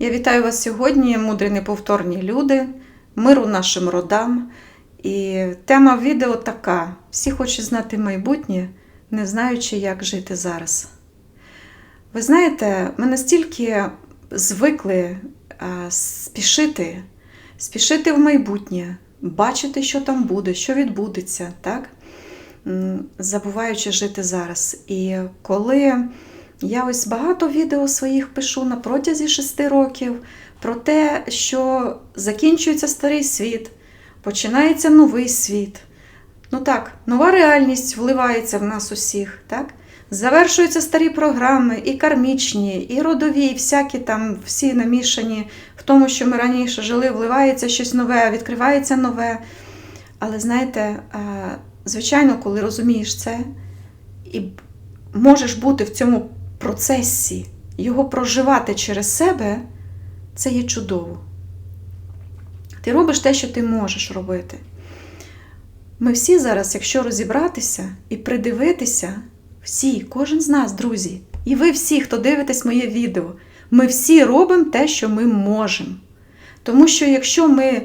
Я вітаю вас сьогодні, мудрі неповторні люди, миру нашим родам. І тема відео така: всі хочуть знати майбутнє, не знаючи, як жити зараз. Ви знаєте, ми настільки звикли спішити, спішити в майбутнє, бачити, що там буде, що відбудеться, так? Забуваючи жити зараз. І коли я ось багато відео своїх пишу на протязі шести років про те, що закінчується старий світ, починається новий світ. Ну так, нова реальність вливається в нас усіх, так? Завершуються старі програми, і кармічні, і родові, і всякі там всі намішані в тому, що ми раніше жили, вливається щось нове, відкривається нове. Але знаєте, звичайно, коли розумієш це і можеш бути в цьому процесі, його проживати через себе, це є чудово. Ти робиш те, що ти можеш робити. Ми всі зараз, якщо розібратися і придивитися, всі, кожен з нас, друзі, і ви всі, хто дивитесь моє відео, ми всі робимо те, що ми можемо. Тому що якщо ми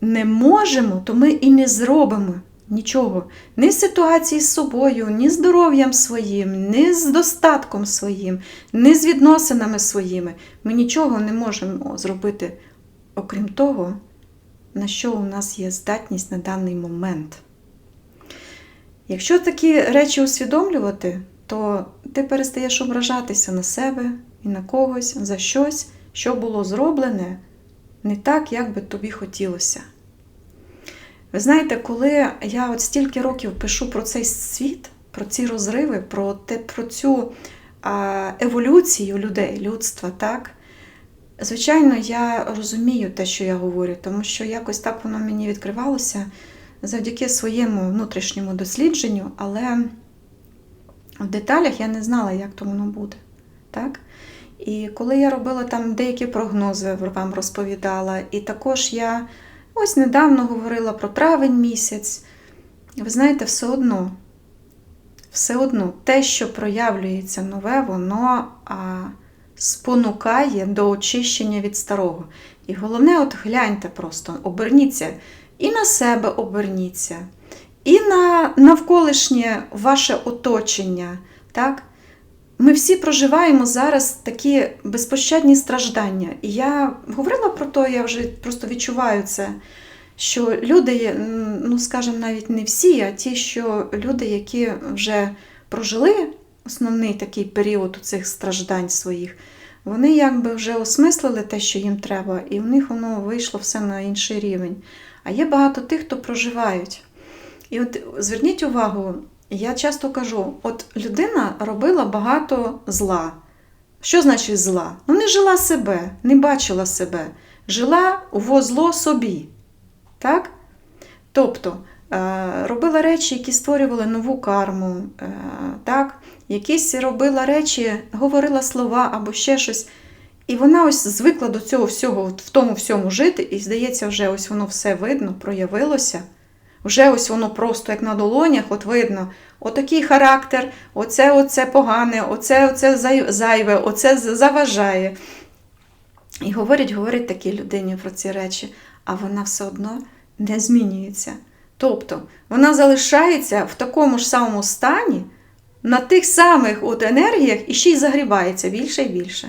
не можемо, то ми і не зробимо нічого. Ні з ситуації з собою, ні з здоров'ям своїм, ні з достатком своїм, ні з відносинами своїми. Ми нічого не можемо зробити, окрім того, на що у нас є здатність на даний момент. Якщо такі речі усвідомлювати, то ти перестаєш ображатися на себе і на когось за щось, що було зроблене не так, як би тобі хотілося. Ви знаєте, коли я от стільки років пишу про цей світ, про ці розриви, про, те, про цю еволюцію людей, людства, так? Звичайно, я розумію те, що я говорю, тому що якось так воно мені відкривалося завдяки своєму внутрішньому дослідженню, але в деталях я не знала, як то воно буде. Так? І коли я робила там деякі прогнози, вам розповідала, і також я ось недавно говорила про травень місяць, ви знаєте, все одно, все одно те, що проявлюється нове, воно а, спонукає до очищення від старого. І головне, от гляньте просто, оберніться і на себе оберніться, і на навколишнє ваше оточення. Так? Ми всі проживаємо зараз такі безпощадні страждання. І я говорила про те, я вже просто відчуваю це, що люди, ну скажімо, навіть не всі, а ті, що люди, які вже прожили основний такий період у цих страждань своїх, вони якби вже осмислили те, що їм треба, і в них воно вийшло все на інший рівень. А є багато тих, хто проживають. І от зверніть увагу, я часто кажу: от людина робила багато зла. Що значить зла? Ну, не жила себе, не бачила себе, жила во зло собі. Так? Тобто робила речі, які створювали нову карму, так? якісь робила речі, говорила слова або ще щось. І вона ось звикла до цього всього, в тому всьому жити, і, здається, вже ось воно все видно, проявилося. Вже ось воно просто як на долонях, от видно, отакий характер, оце оце погане, оце оце зайве, оце заважає. І говорять, говорять такій людині про ці речі, а вона все одно не змінюється. Тобто вона залишається в такому ж самому стані, на тих самих от енергіях і ще й загрібається більше і більше.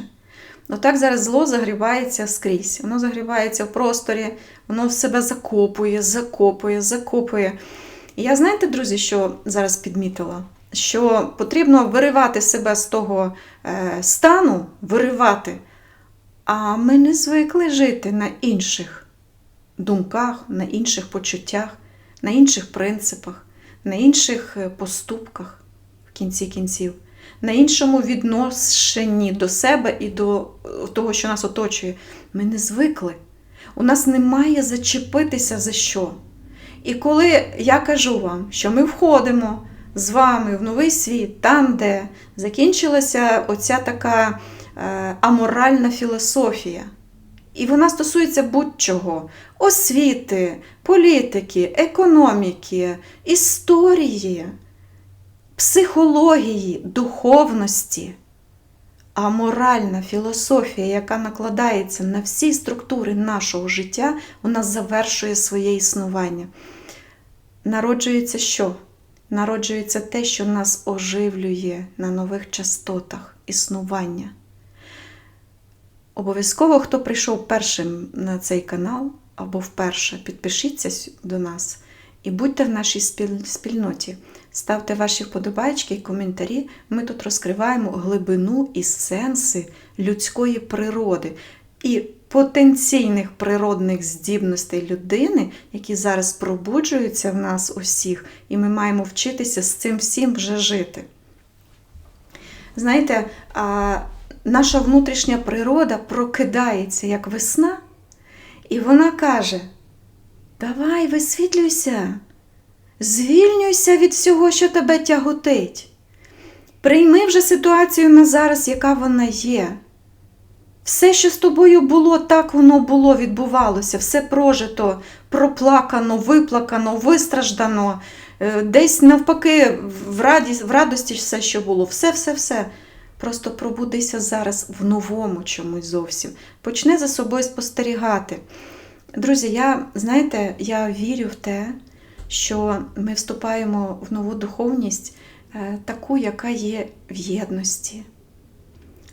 Отак зараз зло загрібається скрізь. Воно загрібається в просторі, воно в себе закопує, закопує, закопує. І я знаєте, друзі, що зараз підмітила? Що потрібно виривати себе з того е, стану, виривати. А ми не звикли жити на інших думках, на інших почуттях, на інших принципах, на інших е, поступках в кінці кінців на іншому відношенні до себе і до того, що нас оточує. Ми не звикли. У нас немає зачепитися за що. І коли я кажу вам, що ми входимо з вами в новий світ, там, де закінчилася оця така е, аморальна філософія, і вона стосується будь-чого: освіти, політики, економіки, історії психології, духовності. А моральна філософія, яка накладається на всі структури нашого життя, вона завершує своє існування. Народжується що? Народжується те, що нас оживлює на нових частотах існування. Обов'язково, хто прийшов першим на цей канал або вперше, підпишіться до нас і будьте в нашій спільноті. Ставте ваші вподобайки і коментарі. Ми тут розкриваємо глибину і сенси людської природи і потенційних природних здібностей людини, які зараз пробуджуються в нас усіх, і ми маємо вчитися з цим всім вже жити. Знаєте, наша внутрішня природа прокидається як весна, і вона каже: Давай, висвітлюйся, звільнюйся від всього, що тебе тяготить. Прийми вже ситуацію на зараз, яка вона є. Все, що з тобою було, так воно було, відбувалося, все прожито, проплакано, виплакано, вистраждано, е, десь навпаки, в, радість, в радості все, що було, все, все, все. Просто пробудися зараз в новому чомусь зовсім. Почни за собою спостерігати. Друзі, я, знаєте, я вірю в те, що ми вступаємо в нову духовність, е, таку, яка є в єдності.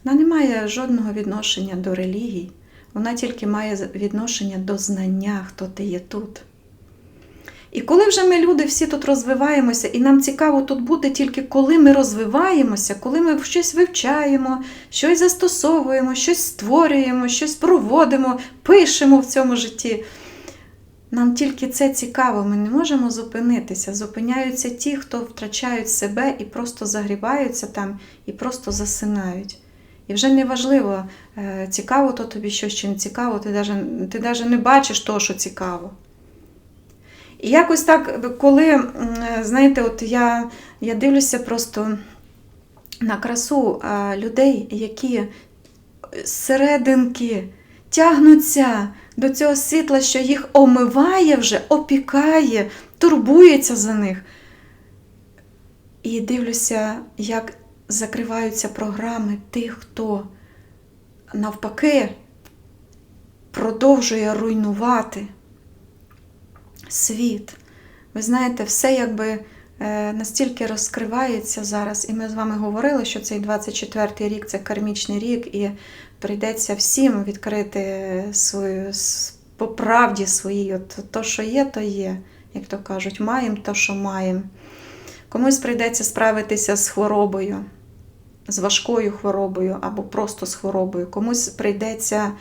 Вона не має жодного відношення до релігій, вона тільки має відношення до знання, хто ти є тут. І коли вже ми люди всі тут розвиваємося, і нам цікаво тут буде тільки коли ми розвиваємося, коли ми щось вивчаємо, щось застосовуємо, щось створюємо, щось проводимо, пишемо в цьому житті. Нам тільки це цікаво, ми не можемо зупинитися. Зупиняються ті, хто втрачають себе і просто загрібаються там, і просто засинають. І вже не важливо, е, цікаво то тобі щось чи не цікаво, ти навіть, ти навіть не бачиш того, що цікаво. І якось так, коли, знаєте, от я, я дивлюся просто на красу людей, які зсерединки тягнуться до цього світла, що їх омиває вже, опікає, турбується за них. І дивлюся, як закриваються програми тих, хто навпаки продовжує руйнувати світ. Ви знаєте, все якби е, настільки розкривається зараз, і ми з вами говорили, що цей 24-й рік це кармічний рік, і прийдеться всім відкрити свою по правді своїй. От то, що є, то є. Як то кажуть, маємо то, що маємо. Комусь прийдеться справитися з хворобою, з важкою хворобою або просто з хворобою. Комусь прийдеться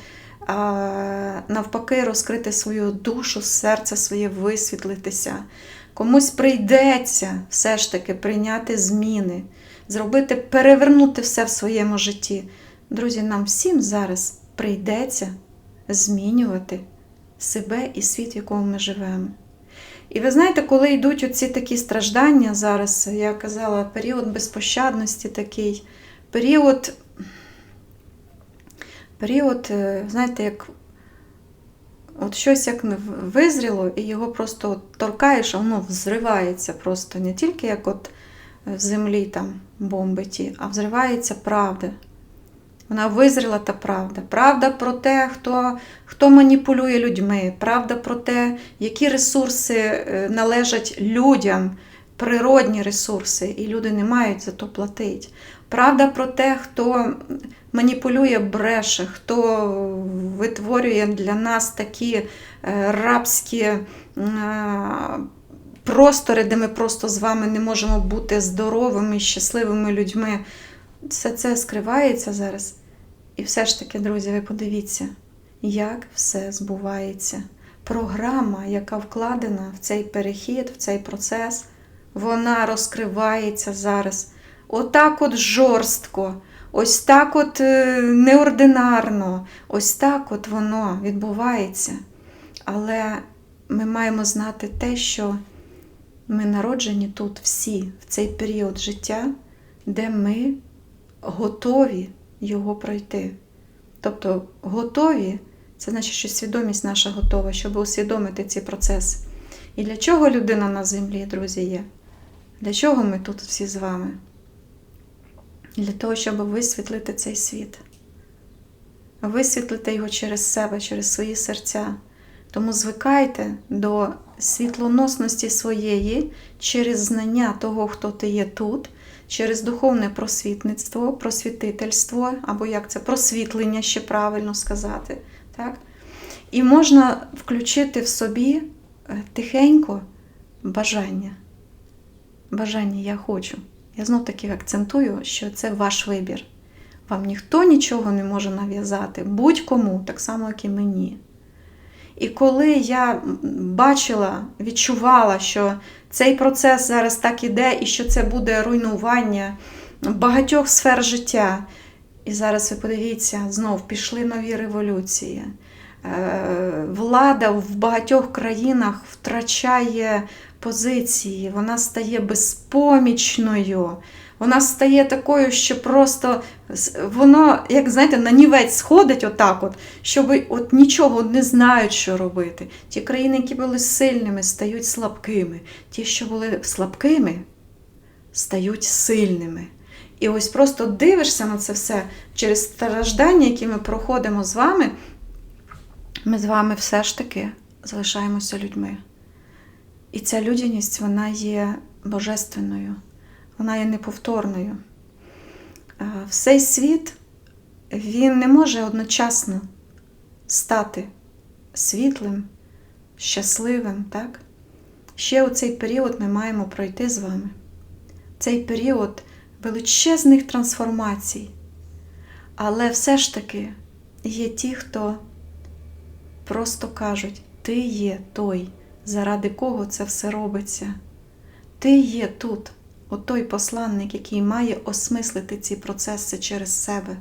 навпаки розкрити свою душу, серце своє висвітлитися. Комусь прийдеться все ж таки прийняти зміни, зробити, перевернути все в своєму житті. Друзі, нам всім зараз прийдеться змінювати себе і світ, в якому ми живемо. І ви знаєте, коли йдуть оці такі страждання зараз, я казала, період безпощадності такий, період, період, е, знаєте, як от щось як визріло, і його просто от торкаєш, а воно взривається просто не тільки як от в землі там бомби ті, а взривається правда. Вона визріла та правда. Правда про те, хто, хто маніпулює людьми, правда про те, які ресурси е, належать людям, природні ресурси, і люди не мають за то платити. Правда про те, хто маніпулює, бреше, хто витворює для нас такі е, рабські е, простори, де ми просто з вами не можемо бути здоровими, щасливими людьми. Все це скривається зараз. І все ж таки, друзі, ви подивіться, як все збувається. Програма, яка вкладена в цей перехід, в цей процес, вона розкривається зараз. Отак от жорстко, ось так от е, неординарно, ось так от воно відбувається. Але ми маємо знати те, що ми народжені тут всі, в цей період життя, де ми готові його пройти. Тобто готові, це значить, що свідомість наша готова, щоб усвідомити ці процеси. І для чого людина на землі, друзі, є? Для чого ми тут всі з вами? для того, щоб висвітлити цей світ, висвітлити його через себе, через свої серця. Тому звикайте до світлоносності своєї через знання того, хто ти є тут, через духовне просвітництво, просвітительство, або як це просвітлення ще правильно сказати. Так? І можна включити в собі е, тихенько бажання. Бажання я хочу. Я знов таки акцентую, що це ваш вибір. Вам ніхто нічого не може нав'язати, будь-кому, так само, як і мені. І коли я бачила, відчувала, що цей процес зараз так іде, і що це буде руйнування багатьох сфер життя. І зараз ви подивіться, знов пішли нові революції. Е, Влада в багатьох країнах втрачає позиції, вона стає безпомічною. Вона стає такою, що просто воно, як знаєте, на нівець сходить отак, от, щоб от нічого не знають, що робити. Ті країни, які були сильними, стають слабкими. Ті, що були слабкими, стають сильними. І ось просто дивишся на це все через страждання, які ми проходимо з вами, ми з вами все ж таки залишаємося людьми. І ця людяність, вона є божественною, вона є неповторною. А, Всей світ він не може одночасно стати світлим, щасливим, так? Ще у цей період ми маємо пройти з вами. Цей період величезних трансформацій. Але все ж таки є ті, хто просто кажуть, ти є той, заради кого це все робиться. Ти є тут, отой посланник, який має осмислити ці процеси через себе.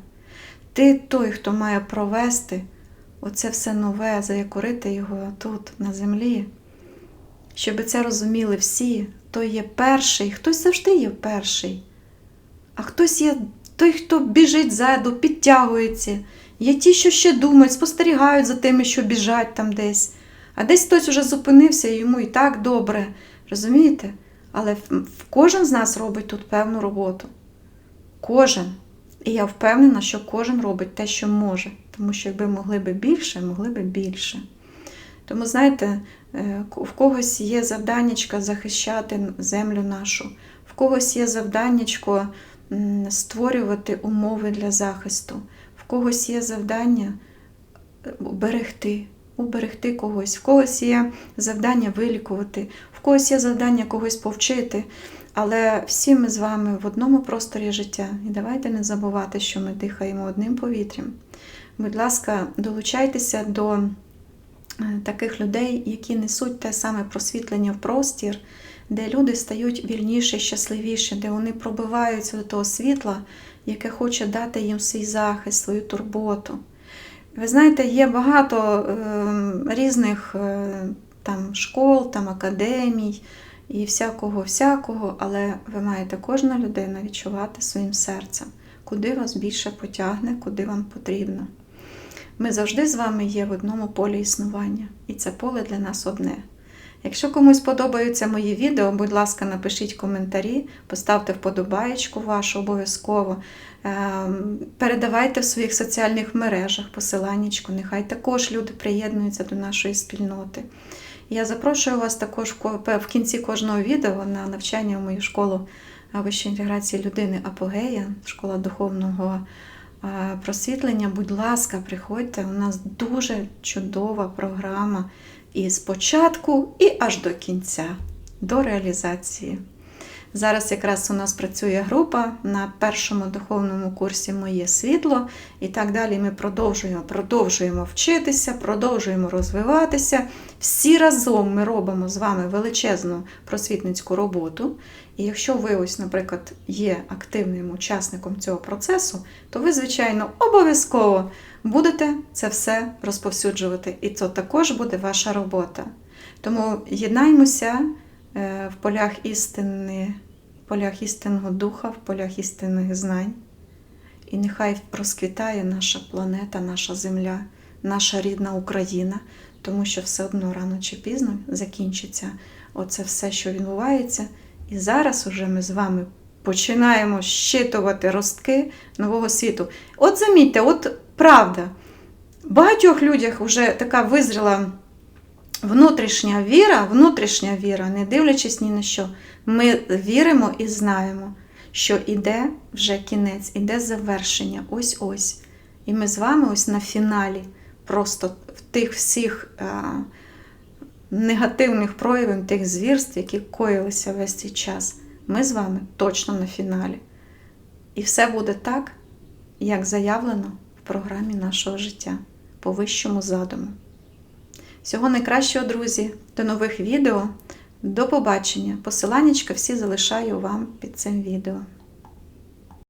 Ти той, хто має провести оце все нове, заякорити його тут, на землі. Щоб це розуміли всі, той є перший, хтось завжди є перший, а хтось є той, хто біжить ззаду, підтягується. Є ті, що ще думають, спостерігають за тими, що біжать там десь. А десь хтось уже зупинився, і йому і так добре. Розумієте? Але кожен з нас робить тут певну роботу. Кожен. І я впевнена, що кожен робить те, що може. Тому що якби могли би більше, могли би більше. Тому, знаєте, е, в когось є завданнячка захищати землю нашу, в когось є завданнячко створювати умови для захисту, в когось є завдання е, берегти, уберегти когось, в когось є завдання вилікувати, в когось є завдання когось повчити. Але всі ми з вами в одному просторі життя. І давайте не забувати, що ми дихаємо одним повітрям. Будь ласка, долучайтеся до е, таких людей, які несуть те саме просвітлення в простір, де люди стають вільніші, щасливіші, де вони пробиваються до того світла, яке хоче дати їм свій захист, свою турботу. Ви знаєте, є багато е, різних е, там школ, там академій і всякого, всякого, але ви маєте кожна людина відчувати своїм серцем, куди вас більше потягне, куди вам потрібно. Ми завжди з вами є в одному полі існування, і це поле для нас одне. Якщо комусь подобаються мої відео, будь ласка, напишіть коментарі, поставте вподобаєчку вашу обов'язково. Ем, Передавайте в своїх соціальних мережах посиланнячку, нехай також люди приєднуються до нашої спільноти. Я запрошую вас також в кінці кожного відео на навчання в мою школу вищої інтеграції людини Апогея, школа духовного просвітлення. Будь ласка, приходьте. У нас дуже чудова програма і з початку, і аж до кінця, до реалізації. Зараз якраз у нас працює група на першому духовному курсі Моє світло. І так далі ми продовжуємо, продовжуємо вчитися, продовжуємо розвиватися. Всі разом ми робимо з вами величезну просвітницьку роботу. І якщо ви, ось, наприклад, є активним учасником цього процесу, то ви, звичайно, обов'язково будете це все розповсюджувати. І це також буде ваша робота. Тому єднаймося в полях істини, в полях істинного духа, в полях істинних знань. І нехай розквітає наша планета, наша земля, наша рідна Україна, тому що все одно рано чи пізно закінчиться оце все, що відбувається. І зараз уже ми з вами починаємо щитувати ростки нового світу. От замітьте, от правда, в багатьох людях вже така визріла внутрішня віра, внутрішня віра, не дивлячись ні на що, ми віримо і знаємо, що іде вже кінець, іде завершення. Ось-ось. І ми з вами ось на фіналі, просто в тих всіх а, негативних проявів, тих звірств, які коїлися весь цей час. Ми з вами точно на фіналі. І все буде так, як заявлено в програмі нашого життя по вищому задуму. Всього найкращого, друзі, до нових відео. До побачення. Посиланнячка всі залишаю вам під цим відео.